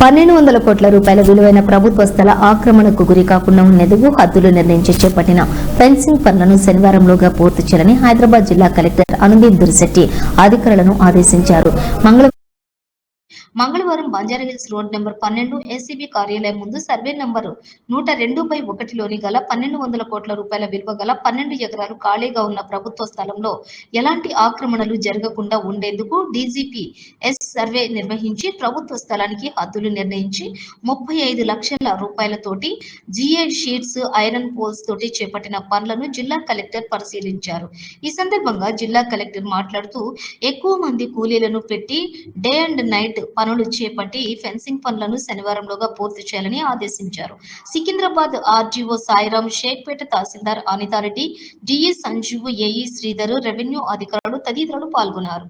పన్నెండు వందల కోట్ల రూపాయల విలువైన ప్రభుత్వ స్థల ఆక్రమణకు గురి కాకుండా ఉండేందుకు హద్దులు నిర్ణయించి చేపట్టిన ఫెన్సింగ్ పనులను శనివారంలోగా పూర్తి చేయాలని హైదరాబాద్ జిల్లా కలెక్టర్ అనుదీప్ దురిశెట్టి అధికారులను ఆదేశించారు. మంగళవారం మంగళవారం బంజారాహిల్స్ రోడ్ నెంబర్ పన్నెండు ఏసీబీ కార్యాలయం ముందు సర్వే నంబరు నూట రెండు బై ఒకటిలోని గల పన్నెండు వందల కోట్ల రూపాయల విలువ గల పన్నెండు ఎకరాలు ఖాళీగా ఉన్న ప్రభుత్వ స్థలంలో ఎలాంటి ఆక్రమణలు జరగకుండా ఉండేందుకు డీజీపీ ఎస్ సర్వే నిర్వహించి ప్రభుత్వ స్థలానికి హద్దులు నిర్ణయించి ముప్పై ఐదు లక్షల రూపాయలతోటి జిఏ షీట్స్ ఐరన్ పోల్స్ తోటి చేపట్టిన పనులను జిల్లా కలెక్టర్ పరిశీలించారు. ఈ సందర్భంగా జిల్లా కలెక్టర్ మాట్లాడుతూ ఎక్కువ మంది కూలీలను పెట్టి డే అండ్ నైట్ పనులు చేపట్టి ఫెన్సింగ్ పనులను శనివారంలోగా పూర్తి చేయాలని ఆదేశించారు. Secunderabad RDO Sairam Shaikpet tahsildar Anitha Reddy DE Sanjeev AE Sridhar revenue అధికారులు తదితరులు పాల్గొన్నారు.